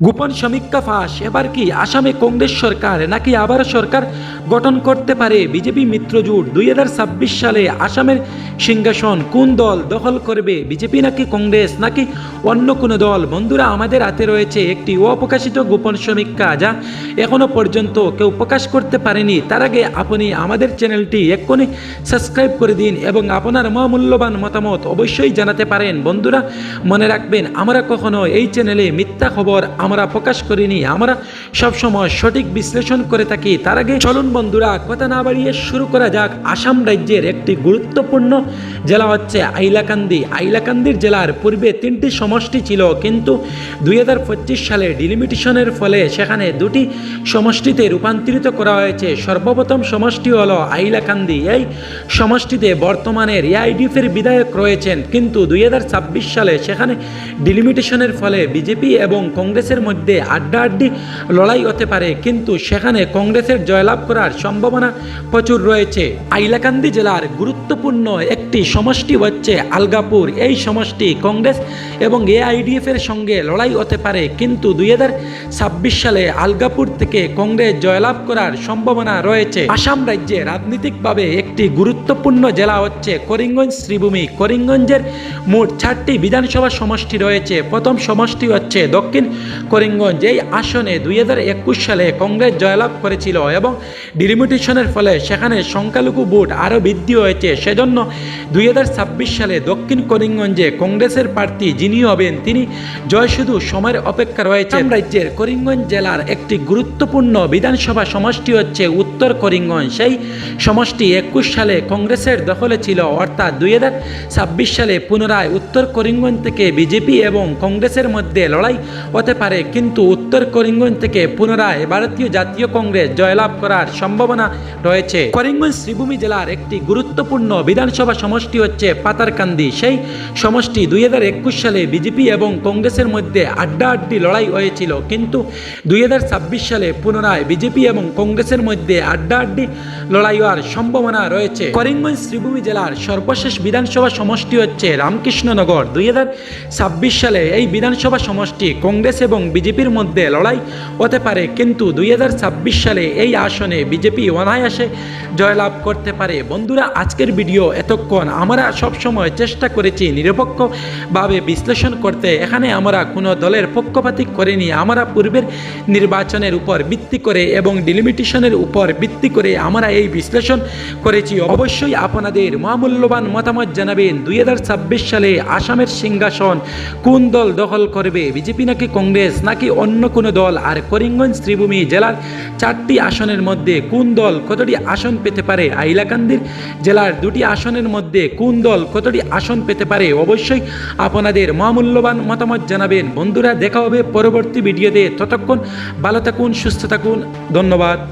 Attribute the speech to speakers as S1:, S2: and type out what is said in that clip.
S1: গোপন সমীক্ষা ফাঁস। এবার কি আসামে কংগ্রেস সরকার নাকি আবার সরকার গঠন করতে পারে? বিজেপি মিত্রজোট দুই হাজার ছাব্বিশ সালে আসামের সিংহাসন কোন দল দখল করবে? বিজেপি নাকি কংগ্রেস? নাকি অন্য কোনো দল? বন্ধুরা, আমাদের হাতে রয়েছে একটি অপ্রকাশিত গোপন সমীক্ষা যা এখনও পর্যন্ত কেউ প্রকাশ করতে পারেনি। তার আগে আপনি আমাদের চ্যানেলটি এক্ষুনি সাবস্ক্রাইব করে দিন এবং আপনার মহামূল্যবান মতামত অবশ্যই জানাতে পারেন। বন্ধুরা, মনে রাখবেন, আমরা কখনো এই চ্যানেলে মিথ্যা খবর আমরা প্রকাশ করিনি, আমরা সবসময় সঠিক বিশ্লেষণ করে থাকি। তার আগে চলুন বন্ধুরা, কথা না বাড়িয়ে শুরু করা যাক। আসাম রাজ্যের একটি গুরুত্বপূর্ণ জেলা হচ্ছে আইলাকান্দি। আইলাকান্দির জেলার পূর্বে তিনটি সমষ্টি ছিল, কিন্তু দুই হাজার পঁচিশ সালে ডিলিমিটেশনের ফলে সেখানে দুটি সমষ্টিতে রূপান্তরিত করা হয়েছে। সর্বপ্রথম সমষ্টি হল আইলাকান্দি। এই সমষ্টিতে বর্তমানে এআইডিএফের বিধায়ক রয়েছেন, কিন্তু দুই হাজার ছাব্বিশ সালে সেখানে ডিলিমিটেশনের ফলে বিজেপি এবং কংগ্রেসের মধ্যে আড্ডাআড্ডি লড়াই হতে পারে, কিন্তু সেখানে কংগ্রেসের জয়লাভ করার সম্ভাবনা প্রচুর রয়েছে। আইলাকান্দি জেলার গুরুত্বপূর্ণ একটি সমষ্টি হচ্ছে আলগাপুর। এই সমষ্টি কংগ্রেস এবং এআইডিএফ এর সঙ্গে লড়াই হতে পারে, কিন্তু দুই সালে আলগাপুর থেকে কংগ্রেস জয়লাভ করার সম্ভাবনা রয়েছে। আসাম রাজ্যে রাজনৈতিকভাবে একটি গুরুত্বপূর্ণ জেলা হচ্ছে করিমগঞ্জ শ্রীভূমি। করিমগঞ্জের মোট চারটি বিধানসভা সমষ্টি রয়েছে। প্রথম সমষ্টি হচ্ছে দক্ষিণ করিমগঞ্জ। এই আসনে দুই হাজার একুশ সালে কংগ্রেস জয়লাভ করেছিল এবং ডিলিমিটেশনের ফলে সেখানে সংখ্যালঘু ভোট আরও বৃদ্ধি হয়েছে। সেজন্য দুই ছাব্বিশ সালে দক্ষিণ করিমগঞ্জে কংগ্রেসের প্রার্থী যিনি হবেন, তিনি জয় শুধু সময়ের অপেক্ষা রয়েছে। রাজ্যের করিমগঞ্জ জেলার একটি গুরুত্বপূর্ণ বিধানসভা সমষ্টি হচ্ছে উত্তর করিমগঞ্জ। সেই সমষ্টি একুশ সালে কংগ্রেসের দখলে ছিল, অর্থাৎ দুই হাজার ছাব্বিশ সালে পুনরায় উত্তর করিমগঞ্জ থেকে বিজেপি এবং কংগ্রেসের মধ্যে লড়াই হতে পারে। কিন্তু উত্তর করিমগঞ্জ থেকে পুনরায় ভারতীয় জাতীয় কংগ্রেস জয়লাভ করার সম্ভাবনা রয়েছে। করিমগঞ্জ শ্রীভূমি জেলার একটি গুরুত্বপূর্ণ বিধানসভা সমষ্টি হচ্ছে পাতারকান্দি। সেই সমষ্টি দুই সালে বিজেপি এবং কংগ্রেসের মধ্যে আড্ডাআড্ডি লড়াই হয়েছিল। কিন্তু দুই সালে পুনরায় বিজেপি এবং কংগ্রেসের মধ্যে আড্ডাআড্ডি লড়াই হওয়ার সম্ভাবনা রয়েছে। করিমগঞ্জ শ্রীভূমি জেলার সর্বশেষ বিধানসভা সমষ্টি হচ্ছে রামকৃষ্ণনগর। দুই হাজার ছাব্বিশ সালে এই বিধানসভা সমষ্টি কংগ্রেস এবং বিজেপির মধ্যে লড়াই হতে পারে, কিন্তু দুই হাজার ছাব্বিশ সালে এই আসনে বিজেপি অনায়াসে জয়লাভ করতে পারে। বন্ধুরা, আজকের ভিডিও এতক্ষণ আমরা সবসময় চেষ্টা করেছি নিরপেক্ষভাবে বিশ্লেষণ করতে। এখানে আমরা কোনো দলের পক্ষপাতিক করিনি। আমরা পূর্বের নির্বাচনের উপর ভিত্তি করে এবং ডিলিমিটেশনের উপর ভিত্তি করে আমরা এই বিশ্লেষণ করেছি। অবশ্যই আপনাদের মহামূল্যবান মতামত জানাবেন। দুই হাজার ছাব্বিশ সালে আসামের সিংহাসন কোন দল দখল করবে? বিজেপি নাকি কংগ্রেস? নাকি অন্য কোনো দল আর করিমগঞ্জ শ্রীভূমি জেলার চারটি আসনের মধ্যে কোন দল কতটি আসন পেতে পারে? আইলাকান্দির জেলার দুটি আসনের মধ্যে কোন দল কতটি আসন পেতে পারে? অবশ্যই আপনাদের মহামূল্যবান মতামত জানাবেন। বন্ধুরা, দেখা হবে পরবর্তী ভিডিওতে। ততক্ষণ ভালো থাকুন, সুস্থ থাকুন। ধন্যবাদ।